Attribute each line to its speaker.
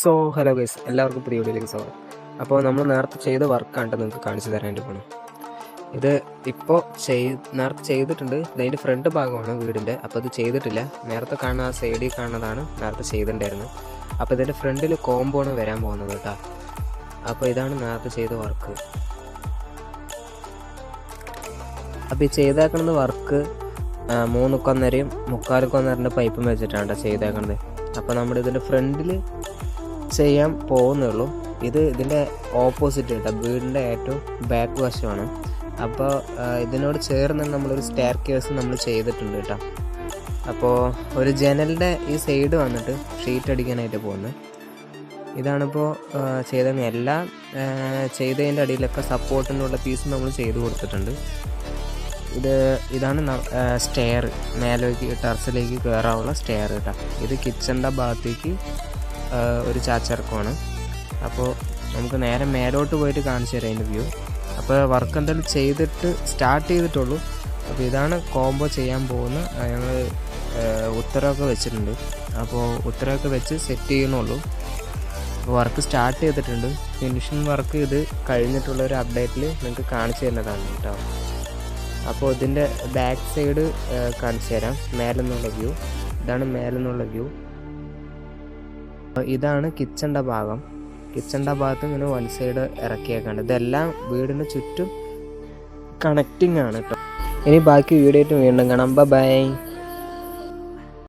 Speaker 1: So hello guys എല്ലാവർക്കും പുതിയ വീഡിയോയിലേക്ക് സ്വാഗതം. അപ്പോൾ നമ്മൾ നേരത്തെ ചെയ്ത വർക്കാണ് നിങ്ങൾക്ക് കാണിച്ചു തരാനായിട്ട് പോകണം ഇത് ഇപ്പോൾ ചെയ് നേരത്തെ ചെയ്തിട്ടുണ്ട്. ഇതിന്റെ ഫ്രണ്ട് ഭാഗമാണ് വീടിന്റെ അപ്പോൾ ഇത് ചെയ്തിട്ടില്ല. നേരത്തെ കാണുന്ന ആ സൈഡിൽ കാണുന്നതാണ് നേരത്തെ ചെയ്തിട്ടുണ്ടായിരുന്നത്. അപ്പോൾ ഇതിന്റെ ഫ്രണ്ടിൽ കോമ്പോണ് വരാൻ പോകുന്നത് കേട്ടോ. അപ്പോൾ ഇതാണ് നേരത്തെ ചെയ്ത വർക്ക്. അപ്പോൾ ഈ ചെയ്തേക്കുന്നത് വർക്ക് മൂന്ന് കൊന്നരയും മുക്കാൽ കൊന്നരന്റെ പൈപ്പും വെച്ചിട്ടാണ് ചെയ്തേക്കുന്നത് അപ്പോൾ നമ്മുടെ ഇതിന്റെ ഫ്രണ്ടിൽ ചെയ്യാൻ പോകുന്നുള്ളൂ. ഇത് ഇതിന്റെ ഓപ്പോസിറ്റ് കേട്ടോ വീടിന്റെ ഏറ്റവും ബാക്ക് വശമാണ്. അപ്പോൾ ഇതിനോട് ചേർന്ന് നമ്മളൊരു സ്റ്റെയർ കേസ് നമ്മൾ ചെയ്തിട്ടുണ്ട് കേട്ടോ. അപ്പോൾ ഒരു ജനലിന്റെ ഈ സൈഡ് വന്നിട്ട് ഷീറ്റ് അടിക്കാനായിട്ട് പോകുന്നത്. ഇതാണിപ്പോൾ ചെയ്ത എല്ലാം ചെയ്തതിന്റെ അടിയിലൊക്കെ സപ്പോർട്ടിനുള്ള പീസ് നമ്മൾ ചെയ്ത് കൊടുത്തിട്ടുണ്ട്. ഇത് ഇതാണ് സ്റ്റെയർ മേലേക്ക് ടെറസിലേക്ക് കയറാനുള്ള സ്റ്റെയർ കേട്ടോ. ഇത് കിച്ചന്റെ ഭാഗത്തേക്ക് ഒരു ചാച്ചിറക്കമാണ് അപ്പോൾ നമുക്ക് നേരെ മേലോട്ട് പോയിട്ട് കാണിച്ചു തരാം അതിന്റെ വ്യൂ. അപ്പോൾ വർക്ക് എന്തായാലും ചെയ്തിട്ട് സ്റ്റാർട്ട് ചെയ്തിട്ടുള്ളൂ. അപ്പോൾ ഇതാണ് കോംബോ ചെയ്യാൻ പോകുന്ന ഞങ്ങൾ ഉത്തരവൊക്കെ വെച്ചിട്ടുണ്ട്. അപ്പോൾ ഉത്തരവൊക്കെ വെച്ച് സെറ്റ് ചെയ്യണുള്ളൂ വർക്ക് സ്റ്റാർട്ട് ചെയ്തിട്ടുണ്ട്. ഫിനിഷിങ് വർക്ക് ഇത് കഴിഞ്ഞിട്ടുള്ള ഒരു അപ്ഡേറ്റിൽ നിങ്ങൾക്ക് കാണിച്ചു തരുന്നതാണ് കേട്ടോ. അപ്പോൾ ഇതിന്റെ ബാക്ക് സൈഡ് കാണിച്ചു തരാം. മേലെന്നുള്ള വ്യൂ. ഇതാണ് മേലെ നിന്നുള്ള വ്യൂ ഇതാണ് കിച്ചന്റെ ഭാഗം. കിച്ചന്റെ ഭാഗത്ത് ഇങ്ങനെ വൺ സൈഡ് ഇറക്കിയേക്കാണ്ട് ഇതെല്ലാം വീടിന് ചുറ്റും കണക്റ്റിംഗ് ആണ് കേട്ടോ ഇനി ബാക്കി വീഡിയോ ആയിട്ട് വീണ്ടും കാണാം. ബൈ